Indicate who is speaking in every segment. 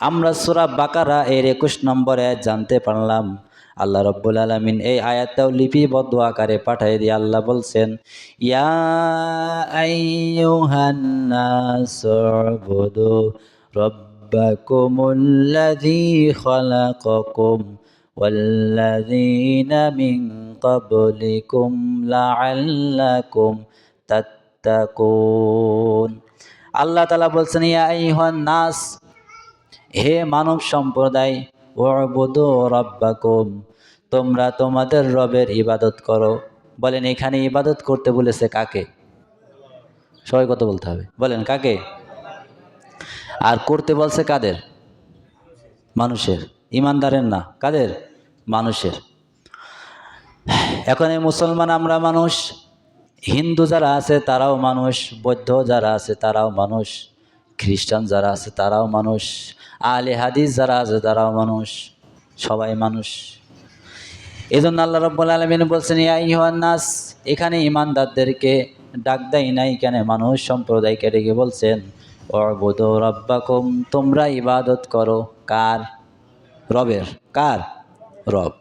Speaker 1: আমরা সুরা বাকারা এর একুশ নম্বরে জানতে পারলাম আল্লাহ রব্বুল আলমিন এই আয়াতটাও লিপিবদ্ধ আকারে পাঠিয়ে দিয়ে আল্লাহ বলছেন ইয়া আইয়ুহান্নাসুবুদু রব্বাকুমুল্লাযী খালাকাকুম والذين من قبلكم لعلكم تتقون আল্লাহ তালা বলছেন ইয়া আইহান নাস হে মানব সম্প্রদায় ওবুদু রব্বাকুম, তোমরা তোমাদের রবের ইবাদত করো। বলেন, এখানে ইবাদত করতে বলেছে কাকে? সবাই কত বলতে হবে। বলেন, কাকে? আর করতে বলছে কাদের? মানুষের। ইমানদারের না, কাদের? মানুষের। এখন এই মুসলমান আমরা মানুষ, হিন্দু যারা আছে তারাও মানুষ, বৌদ্ধ যারা আছে তারাও মানুষ। খ্রিস্টান যারা আছে তারাও মানুষ আলে হাদিস যারা আছে তারাও মানুষ, সবাই মানুষ। এই জন্য আল্লাহ রব্বুল আলমিন বলছেন ইয়াই নাস এখানে ইমানদারদেরকে ডাক দেয় নাই কেন? মানুষ সম্প্রদায়কে ডেকে বলছেন অবুদ রব্বাকুম, তোমরা ইবাদত করো। কার? রবের। কার? রব।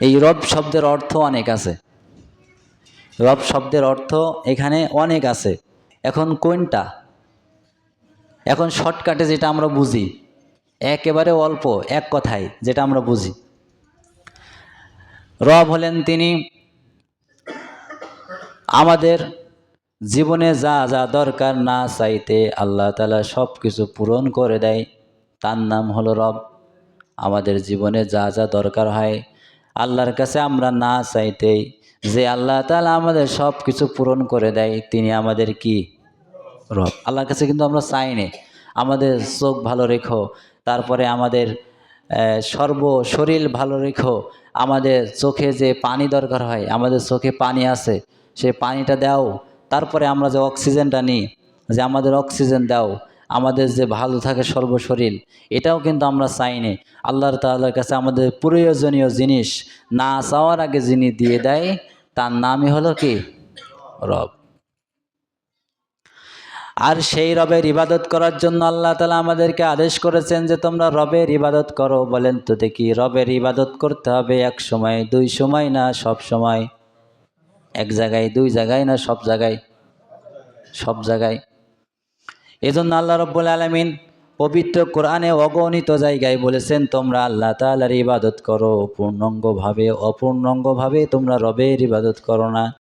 Speaker 1: এই রব শব্দের অর্থ অনেক আছে। রব শব্দের অর্থ এখানে অনেক আছে। এখন কোনটা? এখন শর্টকাটে যেটা আমরা বুঝি, একেবারে অল্প, এক কথায় যেটা আমরা বুঝি। রব হলেন তিনি আমাদের জীবনে যা যা দরকার না চাইতে আল্লাহ তালা সব কিছু পূরণ করে দেয়। তার নাম হলো রব। আমাদের জীবনে যা যা দরকার হয় আল্লাহর কাছে আমরা না চাইতেই যে আল্লাহ তালা আমাদের সব কিছু পূরণ করে দেয়, তিনি আমাদের কি? রব। আল্লাহর কাছে কিন্তু আমরা চাই নে। আমাদের চোখ ভালো রেখো, তারপরে আমাদের সর্ব শরীর ভালো রেখো। আমাদের চোখে যে পানি দরকার হয়, আমাদের চোখে পানি আছে, সে পানিটা দাও। তারপরে আমরা যে অক্সিজেনটা নিই, যে আমাদের অক্সিজেন দাও। আমাদের যে ভালো থাকে সর্বশরীর এটাও কিন্তু আমরা চাইনি আল্লাহর তাল্লার কাছে আমাদের প্রয়োজনীয় জিনিস না চাওয়ার আগে যিনি দিয়ে দেয়, তার নামই হলো কি? রব। আর সেই রবের ইবাদত করার জন্য আল্লাহ তালা আমাদেরকে আদেশ করেছেন যে তোমরা রবের ইবাদত করো। বলেন তো দেখি, রবের ইবাদত করতে হবে এক সময়, দুই সময় না সব সময়? এক জায়গায়, দুই জায়গায় না সব জায়গায়? সব জায়গায়। এজন্য আল্লাহ রব্বুল আলমিন পবিত্র কোরআনে অগণিত জায়গায় বলেছেন, তোমরা আল্লাহ তালার ইবাদত করো পূর্ণাঙ্গভাবে অপূর্ণাঙ্গভাবে তোমরা রবের ইবাদত করো না।